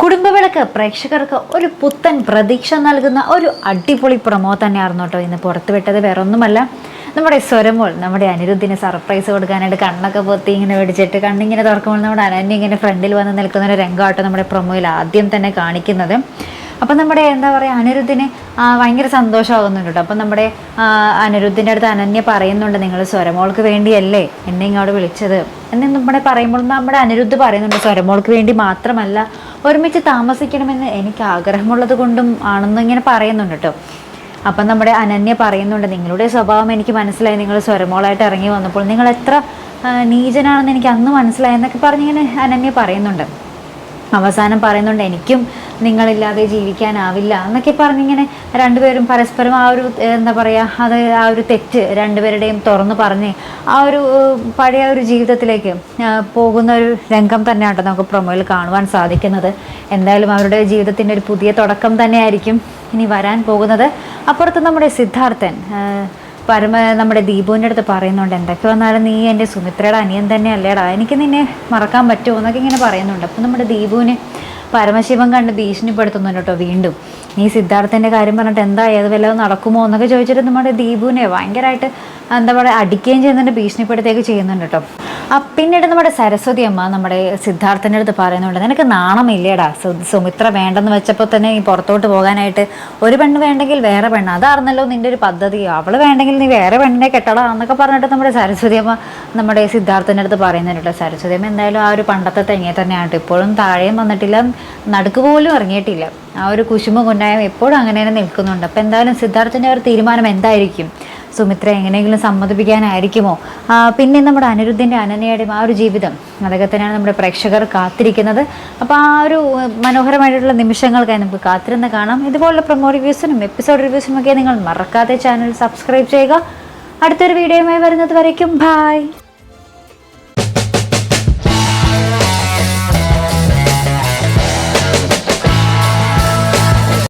കുടുംബവിളക്ക് പ്രേക്ഷകർക്ക് ഒരു പുത്തൻ പ്രതീക്ഷ നൽകുന്ന ഒരു അടിപൊളി പ്രൊമോ തന്നെയായിരുന്നു കേട്ടോ ഇന്ന് പുറത്തുവിട്ടത്. വേറെ ഒന്നുമല്ല നമ്മുടെ സ്വരമോൾ നമ്മുടെ അനിരുദ്ധിന് സർപ്രൈസ് കൊടുക്കാനായിട്ട് കണ്ണൊക്കെ പൊത്തി ഇങ്ങനെ പിടിച്ചിട്ട് കണ്ണിങ്ങനെ തുറക്കുമ്പോൾ നമ്മുടെ അനന്യ ഇങ്ങനെ ഫ്രണ്ടിൽ വന്ന് നിൽക്കുന്ന ഒരു രംഗമാട്ടോ നമ്മുടെ പ്രൊമോയിൽ ആദ്യം തന്നെ കാണിക്കുന്നത്. അപ്പം നമ്മുടെ എന്താ പറയുക അനിരുദ്ധിന് ഭയങ്കര സന്തോഷമാകുന്നുണ്ട് കേട്ടോ. അപ്പം നമ്മുടെ അനിരുദ്ധിന്റെ അടുത്ത് അനന്യ പറയുന്നുണ്ട് നിങ്ങൾ സ്വരമോൾക്ക് വേണ്ടിയല്ലേ എന്നെ ഇങ്ങോട്ട് വിളിച്ചത്? എന്ന് നമ്മുടെ പറയുമ്പോൾ നമ്മുടെ അനിരുദ്ധ് പറയുന്നുണ്ട് സ്വരമോൾക്ക് വേണ്ടി മാത്രമല്ല ഒരുമിച്ച് താമസിക്കണമെന്ന് എനിക്ക് ആഗ്രഹമുള്ളത് കൊണ്ടും ആണെന്ന് ഇങ്ങനെ പറയുന്നുണ്ട് കേട്ടോ. അപ്പം നമ്മുടെ അനന്യ പറയുന്നുണ്ട് നിങ്ങളുടെ സ്വഭാവം എനിക്ക് മനസ്സിലായി. നിങ്ങൾ സ്വരമോളായിട്ട് ഇറങ്ങി വന്നപ്പോൾ നിങ്ങൾ എത്ര നീചനാണെന്ന് എനിക്ക് അന്ന് മനസ്സിലായെന്നൊക്കെ പറഞ്ഞിങ്ങനെ അനന്യ പറയുന്നുണ്ട്. അവസാനം പറയുന്നുണ്ട് എനിക്കും നിങ്ങളില്ലാതെ ജീവിക്കാനാവില്ല എന്നൊക്കെ പറഞ്ഞിങ്ങനെ രണ്ടുപേരും പരസ്പരം ആ ഒരു എന്താ പറയുക അത് ആ ഒരു തെറ്റ് രണ്ടുപേരുടെയും തുറന്ന് പറഞ്ഞ് ആ ഒരു പഴയ ഒരു ജീവിതത്തിലേക്ക് പോകുന്ന ഒരു രംഗം തന്നെയാണ് നമുക്ക് പ്രൊമോയിൽ കാണുവാൻ സാധിക്കുന്നത്. എന്തായാലും അവരുടെ ജീവിതത്തിന്റെ ഒരു പുതിയ തുടക്കം തന്നെയായിരിക്കും ഇനി വരാൻ പോകുന്നത്. അപ്പുറത്ത് നമ്മുടെ സിദ്ധാർത്ഥൻ പരമ നമ്മുടെ ദീപുവിന്റെ അടുത്ത് പറയുന്നുണ്ട് എന്തൊക്കെ വന്നാലും നീ എന്റെ സുമിത്രയുടെ അനിയൻ തന്നെ അല്ലേടാ എനിക്ക് നിന്നെ മറക്കാൻ പറ്റുമോ? എന്നൊക്കെ ഇങ്ങനെ പറയുന്നുണ്ട്. അപ്പം നമ്മുടെ ദീപുവിന് പരമശിവൻ കണ്ട് ഭീഷണിപ്പെടുത്തുന്നുണ്ട് കേട്ടോ വീണ്ടും. നീ സിദ്ധാർത്ഥന്റെ കാര്യം പറഞ്ഞിട്ട് എന്താ ഏത് വല്ലതും നടക്കുമോ? എന്നൊക്കെ ചോദിച്ചിട്ട് നമ്മുടെ ദീപുവിനെ. ഭയങ്കരമായിട്ട് എന്താ പറയുക അടിക്കുകയും ചെയ്യുന്നുണ്ട് ഭീഷണിപ്പെടുത്തുകയൊക്കെ ചെയ്യുന്നുണ്ട് കേട്ടോ. പിന്നീട് നമ്മുടെ സരസ്വതി അമ്മ നമ്മുടെ സിദ്ധാർത്ഥന്റെ അടുത്ത് പറയുന്നുണ്ട് നിനക്ക് നാണമില്ലേടാ സുമിത്ര വേണ്ടെന്ന് വെച്ചപ്പോൾ തന്നെ ഈ പുറത്തോട്ട് പോകാനായിട്ട് ഒരു പെണ്ണ് വേണ്ടെങ്കിൽ വേറെ പെണ്ണ്. അതായിരുന്നല്ലോ നിന്റെ ഒരു പദ്ധതി. അവൾ വേണ്ടെങ്കിൽ നീ വേറെ പെണ്ണിനെ കെട്ടടാ എന്നൊക്കെ പറഞ്ഞിട്ട് നമ്മുടെ സരസ്വതി അമ്മ നമ്മുടെ സിദ്ധാർത്ഥന്റെ അടുത്ത് പറയുന്നുണ്ട് സരസ്വതി അമ്മ എന്തായാലും ആ ഒരു പണ്ടത്തെ തെങ്ങിയെ തന്നെയാണ്. ഇപ്പോഴും താഴെയും വന്നിട്ടില്ല നടുക്ക് പോലും ഇറങ്ങിയിട്ടില്ല. ആ ഒരു കുശുമ കുന്നായം എപ്പോഴും അങ്ങനെ തന്നെ നിൽക്കുന്നുണ്ട്. അപ്പോൾ എന്തായാലും സിദ്ധാർത്ഥന്റെ ഒരു തീരുമാനം എന്തായിരിക്കും? സുമിത്ര എങ്ങനെയെങ്കിലും സമ്മതിപ്പിക്കാനായിരിക്കുമോ? പിന്നെ നമ്മുടെ അനിരുദ്ധിന്റെ അനനയുടെയും ആ ഒരു ജീവിതം. അതൊക്കെ നമ്മുടെ പ്രേക്ഷകർ കാത്തിരിക്കുന്നത്. അപ്പോൾ ആ ഒരു മനോഹരമായിട്ടുള്ള നിമിഷങ്ങൾക്കായി നമുക്ക് കാത്തിരുന്ന് കാണാം. ഇതുപോലുള്ള പ്രൊമോ റിവ്യൂസിനും എപ്പിസോഡ് റിവ്യൂസിനും ഒക്കെ നിങ്ങൾ മറക്കാതെ ചാനൽ സബ്സ്ക്രൈബ് ചെയ്യുക. അടുത്തൊരു വീഡിയോയുമായി വരുന്നത് വരയ്ക്കും. ബായ്